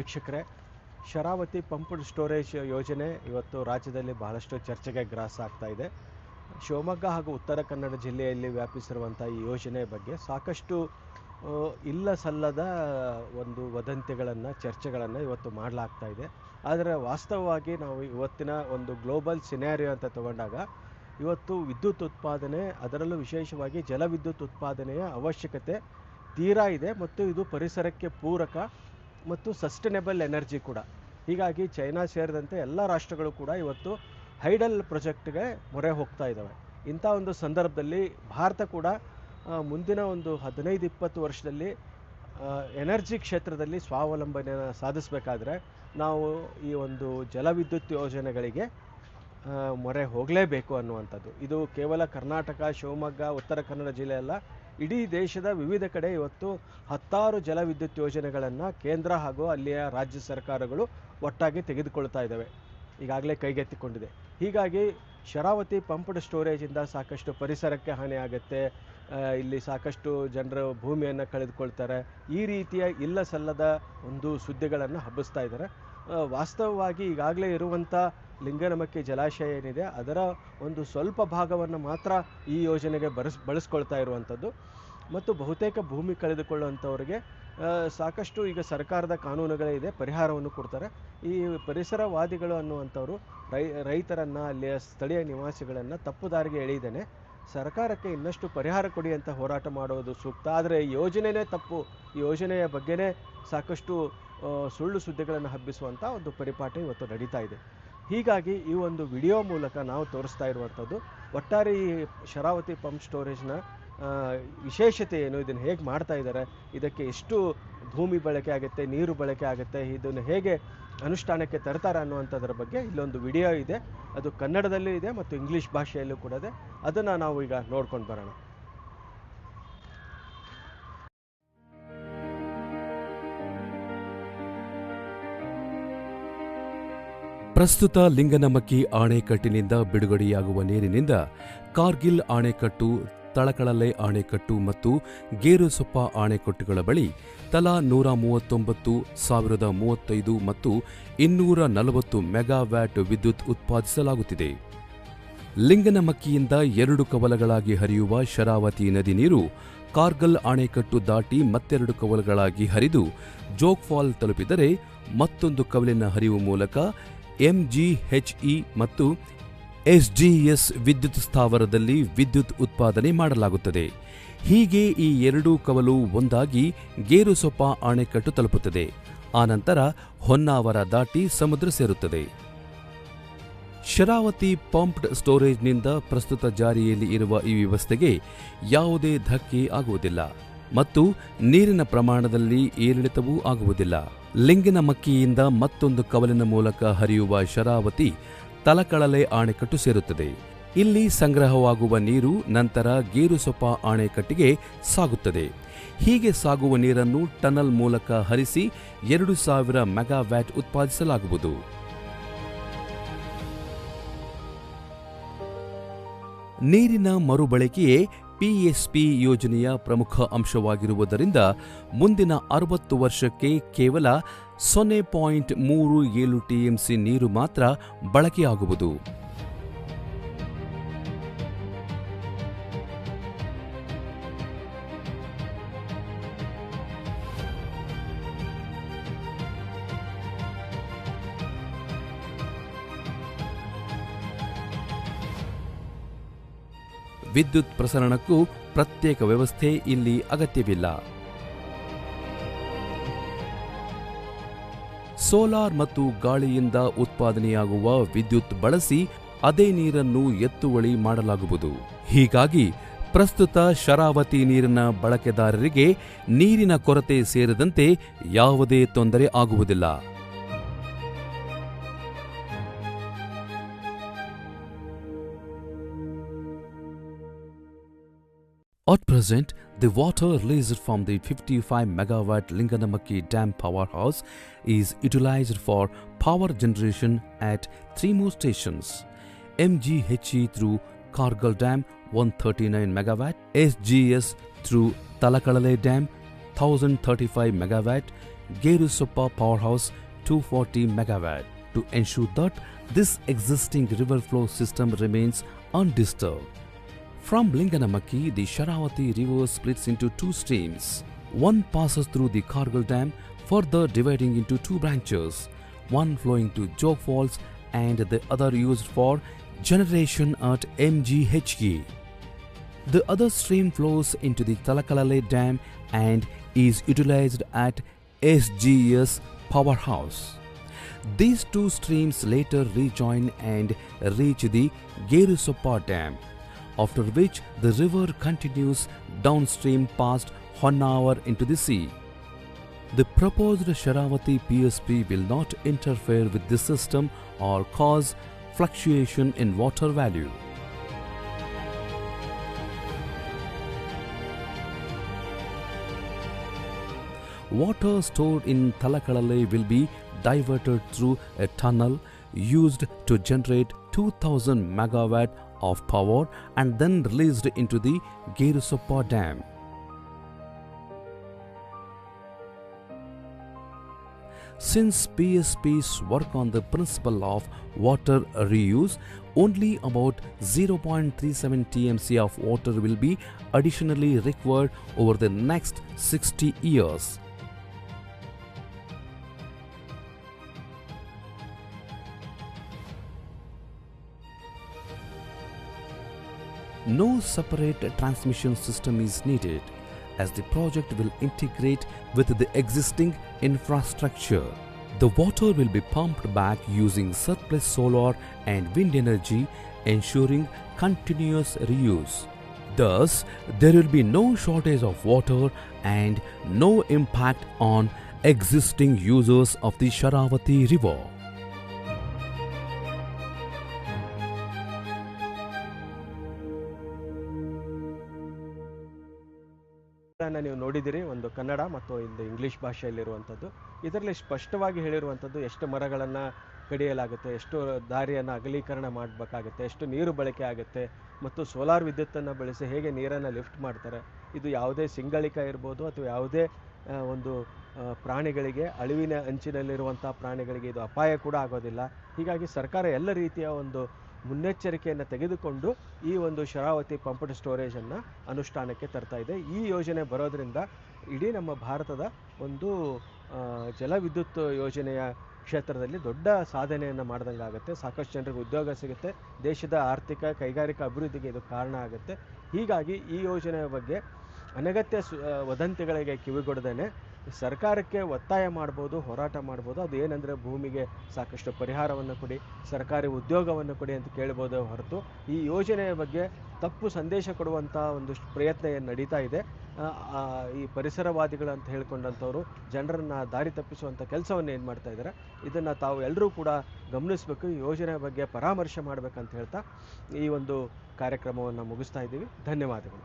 ವೀಕ್ಷಕರೇ, Sharavati pumped storage ಯೋಜನೆ ಇವತ್ತು ರಾಜ್ಯದಲ್ಲಿ ಬಹಳಷ್ಟು ಚರ್ಚೆಗೆ ಗ್ರಾಸ ಆಗ್ತಾ ಇದೆ. ಶಿವಮೊಗ್ಗ ಹಾಗೂ ಉತ್ತರ ಕನ್ನಡ ಜಿಲ್ಲೆಯಲ್ಲಿ ವ್ಯಾಪಿಸಿರುವಂಥ ಈ ಯೋಜನೆ ಬಗ್ಗೆ ಸಾಕಷ್ಟು ಇಲ್ಲ ಸಲ್ಲದ ಒಂದು ವದಂತಿಗಳನ್ನು, ಚರ್ಚೆಗಳನ್ನು ಇವತ್ತು ಮಾಡಲಾಗ್ತಾ ಇದೆ. ಆದರೆ ವಾಸ್ತವವಾಗಿ ನಾವು ಇವತ್ತಿನ ಒಂದು ಗ್ಲೋಬಲ್ ಸಿನಾರಿಯೋ ಅಂತ ತಗೊಂಡಾಗ, ಇವತ್ತು ವಿದ್ಯುತ್ ಉತ್ಪಾದನೆ, ಅದರಲ್ಲೂ ವಿಶೇಷವಾಗಿ ಜಲವಿದ್ಯುತ್ ಉತ್ಪಾದನೆಯ ಅವಶ್ಯಕತೆ ತೀರಾ ಇದೆ ಮತ್ತು ಇದು ಪರಿಸರಕ್ಕೆ ಪೂರಕ ಮತ್ತು ಸಸ್ಟೈನೇಬಲ್ ಎನರ್ಜಿ ಕೂಡ. ಹೀಗಾಗಿ ಚೈನಾ ಸೇರಿದಂತೆ ಎಲ್ಲ ರಾಷ್ಟ್ರಗಳು ಕೂಡ ಇವತ್ತು ಹೈಡಲ್ ಪ್ರೊಜೆಕ್ಟ್ಗೆ ಮೊರೆ ಹೋಗ್ತಾ ಇದ್ದಾವೆ ಇಂಥ ಒಂದು ಸಂದರ್ಭದಲ್ಲಿ ಭಾರತ ಕೂಡ ಮುಂದಿನ ಒಂದು ಹದಿನೈದು, ಇಪ್ಪತ್ತು ವರ್ಷದಲ್ಲಿ ಎನರ್ಜಿ ಕ್ಷೇತ್ರದಲ್ಲಿ ಸ್ವಾವಲಂಬನೆ ಸಾಧಿಸಬೇಕಾದ್ರೆ ನಾವು ಈ ಒಂದು ಜಲವಿದ್ಯುತ್ ಯೋಜನೆಗಳಿಗೆ ಮೊರೆ ಹೋಗಲೇಬೇಕು ಅನ್ನುವಂಥದ್ದು. ಇದು ಕೇವಲ ಕರ್ನಾಟಕ, ಶಿವಮೊಗ್ಗ, ಉತ್ತರ ಕನ್ನಡ ಜಿಲ್ಲೆ ಅಲ್ಲ ಇಡೀ ದೇಶದ ವಿವಿಧ ಕಡೆ ಇವತ್ತು ಹತ್ತಾರು ಜಲವಿದ್ಯುತ್ ಯೋಜನೆಗಳನ್ನು ಕೇಂದ್ರ ಹಾಗೂ ಅಲ್ಲಿಯ ರಾಜ್ಯ ಸರ್ಕಾರಗಳು ಒಟ್ಟಾಗಿ ತೆಗೆದುಕೊಳ್ತಾ ಇದ್ದಾವೆ. ಈಗಾಗಲೇ ಕೈಗೆತ್ತಿಕೊಂಡಿದೆ. ಹೀಗಾಗಿ ಶರಾವತಿ ಪಂಪ್ಡ್ ಸ್ಟೋರೇಜಿಂದ ಸಾಕಷ್ಟು ಪರಿಸರಕ್ಕೆ ಹಾನಿ ಆಗುತ್ತೆ. ಇಲ್ಲಿ ಸಾಕಷ್ಟು ಜನರು ಭೂಮಿಯನ್ನು ಕಳೆದುಕೊಳ್ತಾರೆ. ಈ ರೀತಿಯ ಇಲ್ಲ ಸಲ್ಲದ ಒಂದು ಸುದ್ದಿಗಳನ್ನು ಹಬ್ಬಿಸ್ತಾ ಇದ್ದಾರೆ. ವಾಸ್ತವವಾಗಿ ಈಗಾಗಲೇ ಇರುವಂಥ ಲಿಂಗನಮಕ್ಕಿ ಜಲಾಶಯ ಏನಿದೆ, ಅದರ ಒಂದು ಸ್ವಲ್ಪ ಭಾಗವನ್ನು ಮಾತ್ರ ಈ ಯೋಜನೆಗೆ ಬರೆಸ್, ಬಳಸ್ಕೊಳ್ತಾ ಇರುವಂಥದ್ದು. ಮತ್ತು ಬಹುತೇಕ ಭೂಮಿ ಕಳೆದುಕೊಳ್ಳುವಂಥವ್ರಿಗೆ ಸಾಕಷ್ಟು ಈಗ ಸರ್ಕಾರದ ಕಾನೂನುಗಳೇ ಇದೆ, ಪರಿಹಾರವನ್ನು ಕೊಡ್ತಾರೆ. ಈ ಪರಿಸರವಾದಿಗಳು ಅನ್ನುವಂಥವ್ರು ರೈ, ರೈತರನ್ನು, ಅಲ್ಲಿಯ ಸ್ಥಳೀಯ ನಿವಾಸಿಗಳನ್ನು ತಪ್ಪು ದಾರಿಗೆ ಎಳೆಯಿದ್ದೇನೆ. ಸರ್ಕಾರಕ್ಕೆ ಇನ್ನಷ್ಟು ಪರಿಹಾರ ಕೊಡಿ ಅಂತ ಹೋರಾಟ ಮಾಡೋದು ಸೂಕ್ತ. ಆದರೆ ಯೋಜನೆಯೇ ತಪ್ಪು. ಯೋಜನೆಯ ಬಗ್ಗೆನೇ ಸಾಕಷ್ಟು ಸುಳ್ಳು ಸುದ್ದಿಗಳನ್ನು ಹಬ್ಬಿಸುವಂಥ ಒಂದು ಪರಿಪಾಠ ಇವತ್ತು ನಡೀತಾ ಇದೆ. ಹೀಗಾಗಿ ಈ ಒಂದು ವಿಡಿಯೋ ಮೂಲಕ ನಾವು ತೋರಿಸ್ತಾ ಇರುವಂಥದ್ದು ಒಟ್ಟಾರೆ ಈ ಶರಾವತಿ ಪಂಪ್ ಸ್ಟೋರೇಜ್ನ ವಿಶೇಷತೆ ಏನು? ಇದನ್ನು ಹೇಗೆ ಮಾಡ್ತಾ ಇದ್ದಾರೆ? ಇದಕ್ಕೆ ಎಷ್ಟು ಭೂಮಿ ಬಳಕೆ ಆಗುತ್ತೆ? ನೀರು ಬಳಕೆ ಆಗುತ್ತೆ? ಇದನ್ನು ಹೇಗೆ ಅನುಷ್ಠಾನಕ್ಕೆ ತರ್ತಾರೆ ಅನ್ನುವಂಥದ್ರ ಬಗ್ಗೆ ಇಲ್ಲೊಂದು ವಿಡಿಯೋ ಇದೆ. ಅದು ಕನ್ನಡದಲ್ಲೂ ಇದೆ ಮತ್ತು ಇಂಗ್ಲೀಷ್ ಭಾಷೆಯಲ್ಲೂ ಕೂಡ ಇದೆ. ಅದನ್ನು ನಾವು ಈಗ ನೋಡ್ಕೊಂಡು ಬರೋಣ. ಪ್ರಸ್ತುತ ಲಿಂಗನಮಕ್ಕಿ ಆಣೆಕಟ್ಟಿನಿಂದ ಬಿಡುಗಡೆಯಾಗುವ ನೀರಿನಿಂದ ಕಾರ್ಗಿಲ್ ಆಣೆಕಟ್ಟು, ತಳಕಳಲೆ ಆಣೆಕಟ್ಟು ಮತ್ತು ಗೇರುಸೊಪ್ಪ ಆಣೆಕಟ್ಟುಗಳ ಬಳಿ ತಲಾ ನೂರ ಮೂವತ್ತೊಂಬತ್ತು, ಸಾವಿರದ ಮೂವತ್ತೈದು ಮತ್ತು ಇನ್ನೂರ ನಲವತ್ತು ಮೆಗಾವ್ಯಾಟ್ ವಿದ್ಯುತ್ ಉತ್ಪಾದಿಸಲಾಗುತ್ತಿದೆ. ಲಿಂಗನಮಕ್ಕಿಯಿಂದ ಎರಡು ಕವಲಗಳಾಗಿ ಹರಿಯುವ ಶರಾವತಿ ನದಿ ನೀರು ಕಾರ್ಗಲ್ ಆಣೆಕಟ್ಟು ದಾಟಿ ಮತ್ತೆರಡು ಕವಲಗಳಾಗಿ ಹರಿದು ಜೋಗ್ಫಾಲ್ ತಲುಪಿದರೆ ಮತ್ತೊಂದು ಕವಲಿನ ಹರಿವು ಮೂಲಕ ಎಂಜಿಎಚ್ಇ ಮತ್ತು ಎಸ್ಜಿಎಸ್ ವಿದ್ಯುತ್ ಸ್ಥಾವರದಲ್ಲಿ ವಿದ್ಯುತ್ ಉತ್ಪಾದನೆ ಮಾಡಲಾಗುತ್ತದೆ. ಹೀಗೆ ಈ ಎರಡೂ ಕವಲು ಒಂದಾಗಿ ಗೇರುಸೊಪ್ಪ ಅಣೆಕಟ್ಟು ತಲುಪುತ್ತದೆ. ಆನಂತರ ಹೊನ್ನಾವರ ದಾಟಿ ಸಮುದ್ರ ಸೇರುತ್ತದೆ. ಶರಾವತಿ ಪಂಪ್ಡ್ ಸ್ಟೋರೇಜ್ನಿಂದ ಪ್ರಸ್ತುತ ಜಾರಿಯಲ್ಲಿ ಇರುವ ಈ ವ್ಯವಸ್ಥೆಗೆ ಯಾವುದೇ ಧಕ್ಕೆ ಆಗುವುದಿಲ್ಲ ಮತ್ತು ನೀರಿನ ಪ್ರಮಾಣದಲ್ಲಿ ಏರಿಳಿತವೂ ಆಗುವುದಿಲ್ಲ. ಲಿಂಗಿನಮಕ್ಕಿಯಿಂದ ಮತ್ತೊಂದು ಕವಲಿನ ಮೂಲಕ ಹರಿಯುವ ಶರಾವತಿ ತಲಕಳಲೆ ಆಣೆಕಟ್ಟು ಸೇರುತ್ತದೆ. ಇಲ್ಲಿ ಸಂಗ್ರಹವಾಗುವ ನೀರು ನಂತರ ಗೇರುಸೊಪ್ಪ ಆಣೆಕಟ್ಟಿಗೆ ಸಾಗುತ್ತದೆ. ಹೀಗೆ ಸಾಗುವ ನೀರನ್ನು ಟನಲ್ ಮೂಲಕ ಹರಿಸಿ ಎರಡು ಸಾವಿರ ಮೆಗಾವ್ಯಾಟ್ ಉತ್ಪಾದಿಸಲಾಗುವುದು. ನೀರಿನ ಮರುಬಳಕೆಯೇ ಪಿಎಸ್ಪಿ ಯೋಜನೆಯ ಪ್ರಮುಖ ಅಂಶವಾಗಿರುವುದರಿಂದ ಮುಂದಿನ ಅರವತ್ತು ವರ್ಷಕ್ಕೆ ಕೇವಲ ಸೊನ್ನೆ ಪಾಯಿಂಟ್ ಮೂರು ಏಳು ಟಿಎಂಸಿ ನೀರು ಮಾತ್ರ ಬಳಕೆಯಾಗುವುದು. ವಿದ್ಯುತ್ ಪ್ರಸರಣಕ್ಕೂ ಪ್ರತ್ಯೇಕ ವ್ಯವಸ್ಥೆ ಇಲ್ಲಿ ಅಗತ್ಯವಿಲ್ಲ. ಸೋಲಾರ್ ಮತ್ತು ಗಾಳಿಯಿಂದ ಉತ್ಪಾದನೆಯಾಗುವ ವಿದ್ಯುತ್ ಬಳಸಿ ಅದೇ ನೀರನ್ನು ಎತ್ತುವಳಿ ಮಾಡಲಾಗುವುದು. ಹೀಗಾಗಿ ಪ್ರಸ್ತುತ ಶರಾವತಿ ನೀರಿನ ಬಳಕೆದಾರರಿಗೆ ನೀರಿನ ಕೊರತೆ ಸೇರಿದಂತೆ ಯಾವುದೇ ತೊಂದರೆ ಆಗುವುದಿಲ್ಲ. At present, the water released from the 55 megawatt Linganamaki Dam powerhouse is utilized for power generation at three more stations MGHE through Kargal Dam 139 megawatt, SGS through Talakalale Dam 1035 megawatt, Gerusoppa Powerhouse 240 megawatt to ensure that this existing river flow system remains undisturbed. From Linganamaki, the Sharavati river splits into two streams. One passes through the Kargal Dam, further dividing into two branches, one flowing to Jog Falls and the other used for generation at MGHE. The other stream flows into the Talakalale Dam and is utilized at SGS Powerhouse. These two streams later rejoin and reach the Gerusoppa Dam, after which the river continues downstream past Honavar into the sea. The proposed Sharavati PSP will not interfere with this system or cause fluctuation in water value. Water stored in Talakalale will be diverted through a tunnel used to generate 2000 megawatt of power and then released into the Gerusoppa Dam. Since PSPs work on the principle of water reuse, only about 0.37 TMC of water will be additionally required over the next 60 years. No separate transmission system is needed as the project will integrate with the existing infrastructure. The water will be pumped back using surplus solar and wind energy, ensuring continuous reuse. Thus, there will be no shortage of water and no impact on existing users of the Sharavati river. ಇದನ್ನ ನೀವು ನೋಡಿದಿರಿ, ಒಂದು ಕನ್ನಡ ಮತ್ತು ಇಲ್ಲಿ English ಭಾಷೆಯಲ್ಲಿರುವಂಥದ್ದು. ಇದರಲ್ಲಿ ಸ್ಪಷ್ಟವಾಗಿ ಹೇಳಿರುವಂಥದ್ದು ಎಷ್ಟು ಮರಗಳನ್ನು ಕಡಿಯಲಾಗುತ್ತೆ, ಎಷ್ಟು ದಾರಿಯನ್ನು ಅಗಲೀಕರಣ ಮಾಡಬೇಕಾಗುತ್ತೆ, ಎಷ್ಟು ನೀರು ಬಳಕೆ ಆಗುತ್ತೆ ಮತ್ತು ಸೋಲಾರ್ ವಿದ್ಯುತ್ತನ್ನು ಬಳಸಿ ಹೇಗೆ ನೀರನ್ನು ಲಿಫ್ಟ್ ಮಾಡ್ತಾರೆ. ಇದು ಯಾವುದೇ ಸಿಂಗಳಿಕ ಇರ್ಬೋದು ಅಥವಾ ಯಾವುದೇ ಒಂದು ಪ್ರಾಣಿಗಳಿಗೆ, ಅಳಿವಿನ ಅಂಚಿನಲ್ಲಿರುವಂಥ ಪ್ರಾಣಿಗಳಿಗೆ ಇದು ಅಪಾಯ ಕೂಡ ಆಗೋದಿಲ್ಲ. ಹೀಗಾಗಿ ಸರ್ಕಾರ ಎಲ್ಲ ರೀತಿಯ ಒಂದು ಮುನ್ನೆಚ್ಚರಿಕೆಯನ್ನು ತೆಗೆದುಕೊಂಡು ಈ ಒಂದು ಶರಾವತಿ ಪಂಪ್ಡ್ ಸ್ಟೋರೇಜನ್ನು ಅನುಷ್ಠಾನಕ್ಕೆ ತರ್ತಾ ಇದೆ. ಈ ಯೋಜನೆ ಬರೋದರಿಂದ ಇಡೀ ನಮ್ಮ ಭಾರತದ ಒಂದು ಜಲವಿದ್ಯುತ್ ಯೋಜನೆಯ ಕ್ಷೇತ್ರದಲ್ಲಿ ದೊಡ್ಡ ಸಾಧನೆಯನ್ನು ಮಾಡ್ದಂಗಾಗುತ್ತೆ ಸಾಕಷ್ಟು ಜನರಿಗೆ ಉದ್ಯೋಗ ಸಿಗುತ್ತೆ. ದೇಶದ ಆರ್ಥಿಕ, ಕೈಗಾರಿಕಾ ಅಭಿವೃದ್ಧಿಗೆ ಇದು ಕಾರಣ ಆಗುತ್ತೆ. ಹೀಗಾಗಿ ಈ ಯೋಜನೆಯ ಬಗ್ಗೆ ಅನಗತ್ಯ ವದಂತಿಗಳಿಗೆ ಕಿವಿಗೊಡದೇನೆ ಸರ್ಕಾರಕ್ಕೆ ಒತ್ತಾಯ ಮಾಡ್ಬೋದು, ಹೋರಾಟ ಮಾಡ್ಬೋದು, ಅದು ಏನಂದರೆ ಭೂಮಿಗೆ ಸಾಕಷ್ಟು ಪರಿಹಾರವನ್ನು ಕೊಡಿ, ಸರ್ಕಾರಿ ಉದ್ಯೋಗವನ್ನು ಕೊಡಿ ಅಂತ ಕೇಳ್ಬೋದು ಹೊರತು ಈ ಯೋಜನೆಯ ಬಗ್ಗೆ ತಪ್ಪು ಸಂದೇಶ ಕೊಡುವಂಥ ಒಂದು ಪ್ರಯತ್ನ ಏನು ನಡೀತಾ ಇದೆ. ಈ ಪರಿಸರವಾದಿಗಳು ಅಂತ ಹೇಳ್ಕೊಂಡಂಥವ್ರು ಜನರನ್ನು ದಾರಿ ತಪ್ಪಿಸುವಂಥ ಕೆಲಸವನ್ನು ಏನು ಮಾಡ್ತಾ ಇದ್ದಾರೆ ಇದನ್ನು ತಾವು ಎಲ್ಲರೂ ಕೂಡ ಗಮನಿಸಬೇಕು, ಈ ಯೋಜನೆ ಬಗ್ಗೆ ಪರಾಮರ್ಶೆ ಮಾಡಬೇಕಂತ ಹೇಳ್ತಾ ಈ ಒಂದು ಕಾರ್ಯಕ್ರಮವನ್ನು ಮುಗಿಸ್ತಾ ಇದ್ದೀವಿ. ಧನ್ಯವಾದಗಳು.